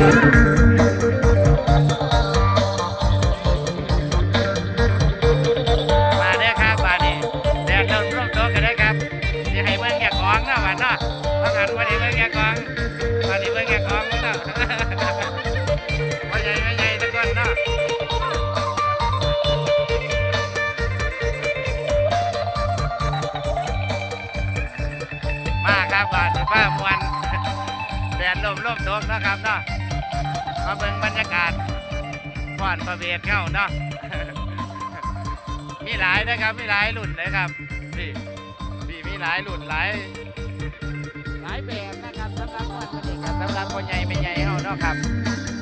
มาเด้อครับบาดนี้แดดเริ่มร่วงโตกันได้อครับสิให้เบิ่งแก่ของเนาะว่าเนาะว่าหันวันนี้เบิ่งแก่ของวันนี้เบิ่งแก่ของเนาะ ว่าใหญ่ไม่ใหญ่ทุกคนเนาะมาครับบาดนี้ฟ้ามวนแดดลมลมตกเนาะครับเนาะ มาเบิ่งบรรยากาศก่อนประเวทเข้าเนาะ มีหลายนะครับ มีหลายรุ่นเลยครับพี่พี่มีหลายรุ่นหลายหลายแบบนะครับสำหรับคนเด็กกับสำหรับคนใหญ่ไม่ใหญ่เฮาเนาะครับเป็นอะไรครับ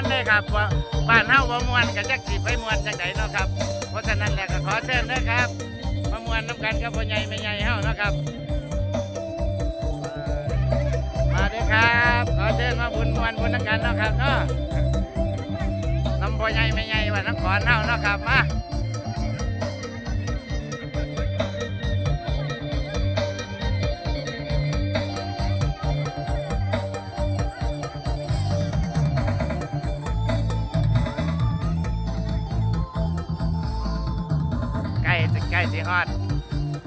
มวนเลยครับว่าบ้านเฮาบ่มวนกับจักสิไปมวนจังไดเนาะครับ เพราะฉะนั้นแล้วก็ขอเชิญเด้อครับมามวนน้ำกันกับพ่อใหญ่แม่ใหญ่เฮาเนาะครับ มาเด้อครับ ขอเชิญมาบุญมวนบุญน้ำกันเนาะครับเนาะน้ำพ่อใหญ่แม่ใหญ่ว่าน้ำขอนเฮาเนาะครับมา ล้จะใกล้สิฮอด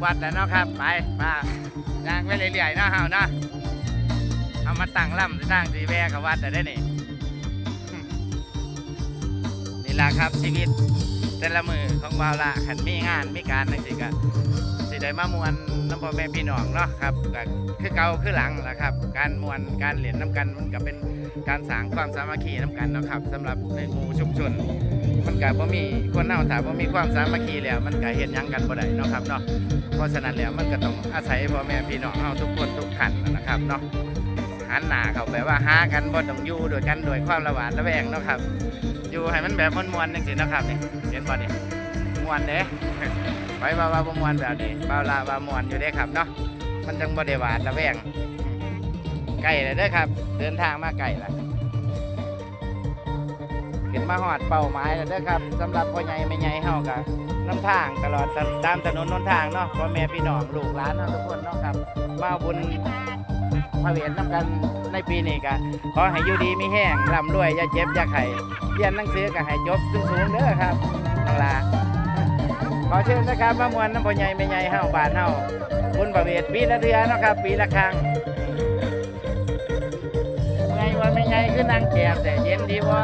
วัดแล้วเนาะครับ ไปมาย่างไปเรื่อยๆเนาะเฮาเนาะเอามาตั้งล่ำที่ตั้งสีแวกับวัดแต่ได้นี่นี่ละครับชีวิตแต่ละมือของบ่าวละขันมีงานมีการนั่นสิก็สิได้มามวนน้ำพ่อแม่พี่น้องเนาะครับก็คือเก่าคือหลังละครับ การมวนการเล่นน้ำกันมันก็เป็น การสร้างความสามัคคีน้ำกันเนาะครับสำหรับในหมู่ชุมชนมันก็บ่มีคนเฮาถ้าบ่มีความสามัคคีแล้วมันก็เฮ็ดหยังกันบ่ได้เนาะครับเนาะเพราะฉะนั้นแล้วมันก็ต้องอาศัยพ่อแม่พี่น้องเฮาทุกคนทุกท่านนะครับเนาะหันหน้าเข้าไปว่าหากันบ่ต้องอยู่โดยกันโดยความระหวาดระแวงเนาะครับ อยู่ให้มันแบบมวนๆจังซี่นะครับนี่เห็นบ่นี่มวนเด้ไว้ว่าว่าบ่มวนแบบนี้เบาวลาว่ามวนอยู่เด้ครับเนาะมันจังบ่ได้หวาดระแวง ใกล้แล้วเด้อครับ เดินทางมาไกลแล้วขึ้นมาฮอดเป้าหมายแล้วเด้อครับสำหรับพ่อใหญ่แม่ใหญ่เฮาก็นํทางตลอดตามถนนหนทางเนาะพ่อแม่พี่น้องลูกหลานเฮาทุกคนเนาะครับมาบุญมาเวียนนํกันในปีนี้ก็ขอให้อยู่ดีมีแห้งร่ำรวยอย่าเจ็บอย่าไข้เรียนหนังสือก็ให้จบสูงๆเด้อครับนั่นล่ะขอเชิญนะครับมามวนน้ำพ่อใหญ่แม่ใหญ่เฮาบ้านเฮาบุญประเวทปีละเดือนเนาะครับ ปีละครั้ง ว่าไม่ใหญ่คือนางแก้มแต่เย็นดีบ่ว่า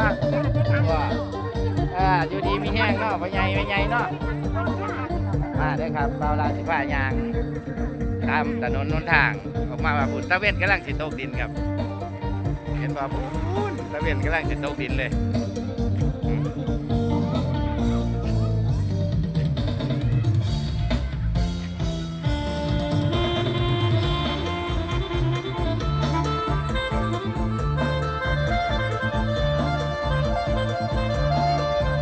อ่าอยู่ดีมีแห้งเนาะพ่อใหญ่แม่ไงเนาะมาเด้ครับเราลาสิผ้ายางตามถนนนนทางออกมาว่าบุญตะเวนกำลังสิตกดินครับ เห็นบ่บุญตะเวนกำลังสิตกดินเลย